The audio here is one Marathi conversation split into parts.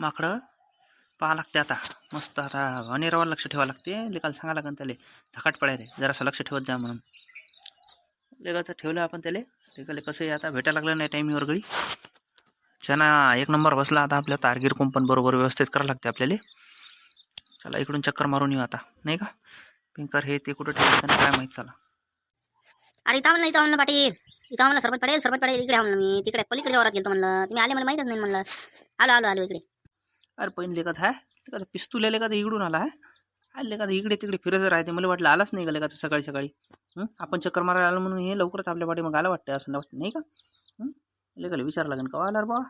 माकडं पाहा लागते आता. मस्त आता अनेरावर लक्ष ठेवावं लागते. लेकाला सांगा लागेल त्याला धकाट पडायला जरासं लक्ष ठेवत जा म्हणून. लेकाचं ठेवलं आपण त्याला. लेकाले कसं आहे आता भेटायला लागलं नाही टायमिंगवर गळी चना एक नंबर बसला आता आपल्या तारगीर कुंपण बरोबर व्यवस्थित करावं लागते आपल्याला. चला इकडून चक्कर मारून येऊ आता. नाही का? पिंकर हे ते कुठं ठेवायचं नाही काय माहीत चला. अरे इथं म्हणलं इथं म्हणलं पाटील. इथं म्हणलं सरपंच पडेल सरपंच पडेल. इकडे म्हणलं मी. तिकडे पलीकडे वरात गेलो म्हणलं. तुम्ही आले मला माहीतच नाही म्हणलं. आलो आलो आलो इकडे. अरे पण लेखात आहे लेखात पिस्तूल लेखात इकडून आला आहे आले लेखात इकडे तिकडे फिरत राहते. मला वाटलं आलाच नाही का लेखात सकाळी सकाळी? आपण चक्कर मारायला आलो म्हणून हे लवकरच आपल्या पाठी मग आला वाटतं असं वाटतं नाही का? लेखाला विचारावं लागेल का? आला रे बाबा.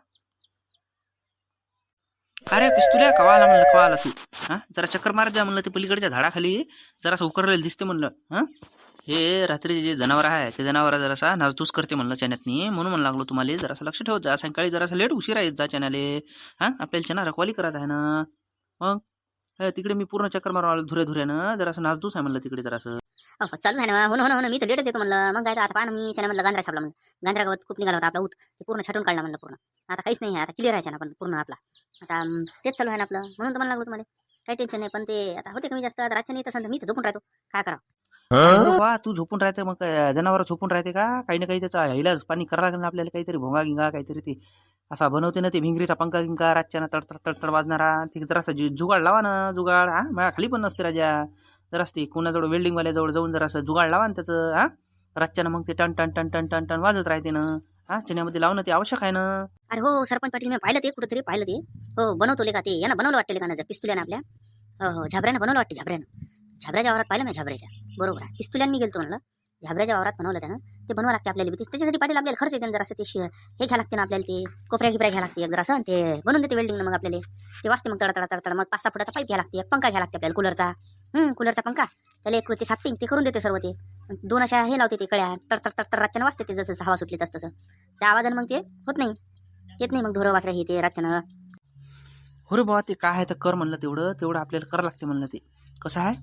अरे पिस्तुल्या कवा आला म्हणलं कवा आला तू? हा? जरा चक्कर मारत जा म्हणलं ते पलीकडच्या झाडाखाली. जरासं उकरलेलं दिसते म्हणलं हा? हे रात्री जे जनावर आहे ते जनावर जरासा नासधूस करते म्हणलं चण्यातनी. म्हणून म्हणलं लागलो तुम्हाला जरासा लक्ष ठेवत जा. सकाळी जरासा लेट उशिरा येत जा चण्याले. हा? आपल्याला चना रखवाली करत आहे ना? मग? तिकडे मी पूर्ण चक्कर मारून आलो धुऱ्या धुऱ्यानं जरासं नासधूस आहे म्हणलं तिकडे जरासं. चालू आहे हो ना. हो ना हो ना मी तर लेटच येतो म्हणलं. मग काय आता पाहा मी. चण्यामधला गांधरा छापला म्हणलं गांधरा गवत खूप निघाला होता आपला ऊत. ते पूर्ण छाटून काढला म्हणलं पूर्ण. आता काहीच नाही आहे आता क्लिअर आहे ना पण पूर्ण आपला. आता तेच चालू आहे ना आपलं. म्हणून तर मला लागलो तुम्हाला काही टेन्शन नाही पण ते आता होते कमी जास्त. आता रातच्या नाही तसं मी तर झोपून राहतो. काय करावं? अरे वा तू झोपून राहते मग काय जनावर झोपून राहते का? काही ना काही त्याचा इलाज पाणी करावं लागेल ना आपल्याला काहीतरी भोंगा गिंगा काहीतरी ते. असा बनवते ना ते भिंगरीचा पंखा गिंका रातच्या तडतड तडतड वाजणारा. ते जरासं जुगाड लावा ना जुगाड. हा माझ्या खाली पण नसते राजा. जरास ते कोणाजवळ वेल्डिंगवाल्याजवळ जाऊन जरासं जुगाड लावा ना त्याचं हा. रातच्यानं मग ते टन टन टन टन टन टन वाजत राहते ना. हा चण्यामध्ये लावणं ते आवश्यक आहे ना? अरे हो सरपंच पाटील मी पाहिलं ते कुठेतरी पाहिलं ते. हो बनवतो का ते. यानं बनवलं वाटतं लेखानं पिस्तुल्यानं आपल्या. हो हो झाबऱ्यानं बनवलं वाटते झाबऱ्यानं. झाबऱ्याच्या वावरात पाहिलं मी झाबऱ्याच्या. बरोबर आहे. पिस्तुल्यानं मी गेलतो म्हणलं. घाबऱ्याच्या वावरात बनवलं त्यानं ते बनवा लागते आपल्याला ते- त्याच्यासाठी पाटील आपल्याला खर्च येते ना जरासं ते शि- हे घ्या लागते ना आपल्याला ते कोपऱ्या गिपऱ्या घ्या लागते जरा जरासं ते बनवून देते वेल्डिंग मग आपल्याला. ते वाचते मग तडा तडा तडा मग पाच सहा फुटाचा पाईप घ्या लागते एक पंखा घ्या लागते आपल्याला कूलरचा कूलरचा पंखा. त्याला एक ते साफ्टिंग ते करून देते सर्व ते. दोन अशा हे लावते ते कळ्या. तर तडतड रातच्यानं वाजते ते जसं हवा सुटली तसं तसं. त्या आवाजानं मग ते होत नाही. येत नाही मग ढोरं वासरा हे ते रातच्यानं. हो रे बाबा ते काय आहे तर कर म्हणलं तेवढं. तेवढं आपल्याला करावं लागते म्हणलं ते. कसं आहे?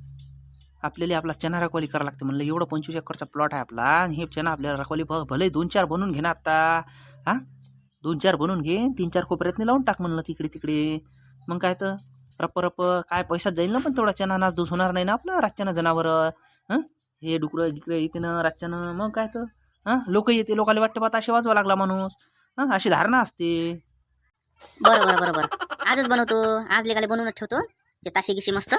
आपल्याला आपला चना रखवाली करावं लागते म्हणलं एवढं पंचवीस एकरचा प्लॉट आहे आपला. आणि हे चना आपल्याला रखवाली भले दोन चार बनवून घे ना आत्ता हां? दोन चार बनवून घे तीन चार कोपऱ्यातनी लावून टाक म्हणलं तिकडे तिकडे. मग काय तर? रप रप काय पैसाच जाईल ना पण तेवढा चना नाच दूस होणार नाही ना आपलं रातच्यानं जनावर. हे? डुकरं इकडे येते ना रातच्यानं मग काय तर? हां? लोक येते लोकांना वाटतं बा असे वाजवा लागला माणूस. हां? अशी धारणा असते. बरं बरं बरं बरं. आजच बनवतो. आज लेगाले बनवूनच ठेवतो. ते ताशी गिशी मस्त.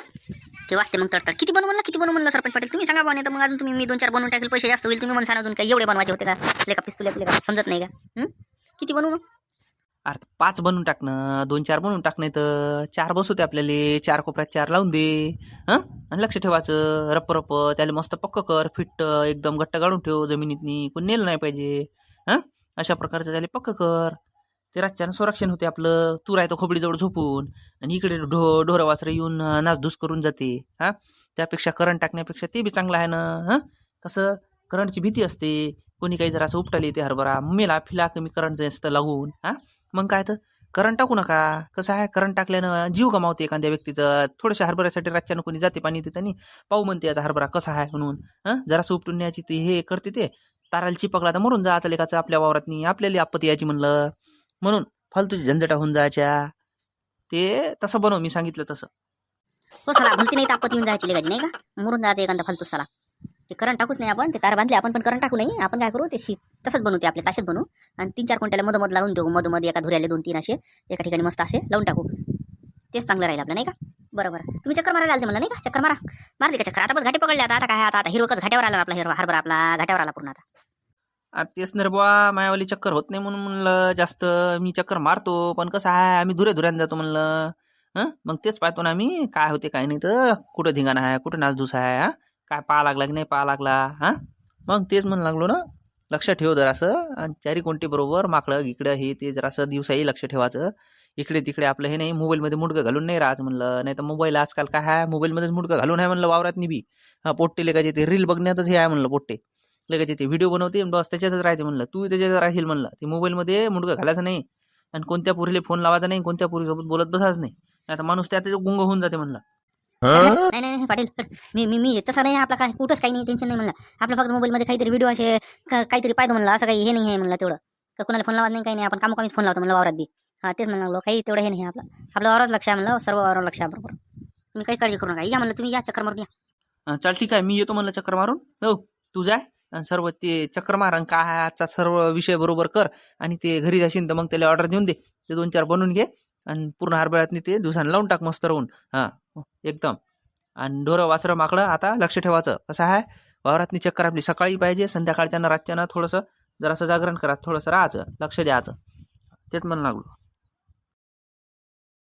ते वाचते मग तडतड. किती बनवून म्हणलं किती बनवून म्हणलं सरपंच पाटील? तुम्ही सांगा बा तर मग अजून तुम्ही मी दोन चार बनवून टाकेल पैसे जास्त होईल. तुम्ही म्हणून सांगा अजून काही एवढे बनवायचे होते का? लेखा पिस्तुल्या लेखा समजत नाही का? किती बनवू मग? अरे पाच बनवून टाकणं दोन चार बनवून टाकणं तर चार बस होते आपल्याला. चार कोपऱ्यात चार लावून दे. हं? आणि लक्ष ठेवायचं. रप्प रप्प. त्याला मस्त पक्क कर. फिट्ट एकदम घट्ट काढून ठेव जमिनीतनी. कोण नेलं नाही पाहिजे. हं? अशा प्रकारचं त्याला पक्क कर. ते रातच्यानं संरक्षण होते आपलं. तू राहतो खोबडीजवळ झोपून. आणि इकडे ढो ढोरं वासरं येऊन नासधूस करून जाते. हां? त्यापेक्षा करंट टाकण्यापेक्षा ते बी चांगलं आहे ना? हां? कसं? करंटची भीती असते. कोणी काही जर असं उपटाली येते हरभरा मेला फिला कमी करंट असतं लागून. हां? मग काय तर? करंट टाकू नका. कसं आहे? करंट टाकल्यानं जीव गमावते एखाद्या व्यक्तीचं. थोड्याशा हरभऱ्यासाठी रातच्यानं कोणी जाते पाणी देते आणि पाहू म्हणते याचा हरभरा कसा आहे? म्हणून. हं? जरासं उपटून न्यायची ते हे करते ते. ताराला चिपकला तर मरून जायचं लेखाचं आपल्या वावरातनी. आपल्याला आपत्ती यायची म्हणलं. म्हणून फालतूची झंझटा होऊन जायच्या. ते तसं बनव मी सांगितलं तसं. हो सला भलती नाही तापत येऊन जायची लेगाची नाही का? मरून जायचं एखादा फालतू सला. ते करंट टाकूच नाही आपण ते तार बांधले आपण पण करंट टाकू नाही. आपण काय करू ते शी तसंच बनवते आपले ताशेच बनवू. आणि तीन चार क्विंटल मधोमध लावून देऊ मधोमध एका धुऱ्याले दोन तीन असे एका ठिकाणी मस्त असे लावून टाकू. तेच चांगलं राहील आपलं नाही का? बरं बरं तुम्ही चक्कर मारायला आलते मला नाही का? चक्कर मारा. मारली का चक्कर? आता बस घाटे पकडले आता आता काय आता आता हिरवकच घाट्यावर आला आपला हिरवा हरभरा आपला घाट्यावर आला पूर्ण आता. तेच ना रे बुवा मायावाली चक्कर होत नाही म्हणून म्हणलं जास्त मी चक्कर मारतो पण कसं आहे आम्ही धुरे धुऱ्यानं जातो म्हणलं. हं? मग तेच पाहतो ना आम्ही काय होते काय नाही तर कुठं धिंगाणा आहे कुठं नाचधूस आहे हा? काय पाहा लागला की नाही पाहा लागला हा? मग तेच म्हणू लागलो ना लक्ष ठेव जरासं आणि चारी कोणती बरोबर माकडं इकडं हे ते जरासं दिवसाही लक्ष ठेवायचं. इकडे तिकडे आपलं हे नाही मोबाईलमध्ये मुडकं घालून नाही राहत म्हणलं नाही तर मोबाईल आजकाल काय आहे मोबाईलमध्येच मुडकं घालून आहे म्हणलं वावरात निबी हा पोट्टेले काय ते रील बघण्यातच हे आहे म्हणलं पोट्टे. लगेच ते व्हिडिओ बनवते आणि बस त्याच्यातच राहते म्हणलं. तू त्याच्यात राहशील म्हणलं. ते मोबाईलमध्ये मुडकं घालायचं नाही. आणि कोणत्या पुरीला फोन लावायचा नाही कोणत्या पुरीसोबत बोलत बसायचं नाही. आता माणूस त्यात गुंग होऊन जाते म्हणलं. नाही नाही पाटील. मी मी मी तसं नाही आपला काय. कुठंच काही नाही टेन्शन नाही म्हणलं. आपलं फक्त मोबाईलमध्ये काहीतरी व्हिडिओ असे काहीतरी पाहिजे म्हणलं. असं काही हे नाही आहे म्हणलं तेवढं. का कोणाला फोन लावत नाही काही नाही. आपण कामोकामीच फोन लावतो म्हणलं वावरात बी. हा तेच म्हणलं लागलो काही तेवढं हे नाही आपलं. आपलं वावरात लक्ष आहे म्हणलं सर्व वावरावर लक्ष आहे बरोबर. तुम्ही काही काळजी करू नका. या म्हणलं तुम्ही या चक्कर मारून या. चल ठीक आहे. मी येतो म्हणलं चक्कर मारून. हो. तू जाय आणि सर्व ते चक्कर मार आणि काय आहे आजचा सर्व विषय बरोबर कर आणि ते घरी जाशील तर मग त्याला ऑर्डर देऊन दे. ते दोन चार बनवून घे आणि पूर्ण हरभऱ्यातनी ते दिवसानं लावून टाक मस्त राहून. हां हो, एकदम. आणि ढोरं वासरं माकडं आता लक्ष ठेवायचं. कसं आहे? वावरातनी चक्कर आपली सकाळी पाहिजे संध्याकाळच्यानं रातच्यानं थोडंसं जरासं जागरण करा थोडंसं राहायचं लक्ष द्यायचं. तेच म्हणून लागलो.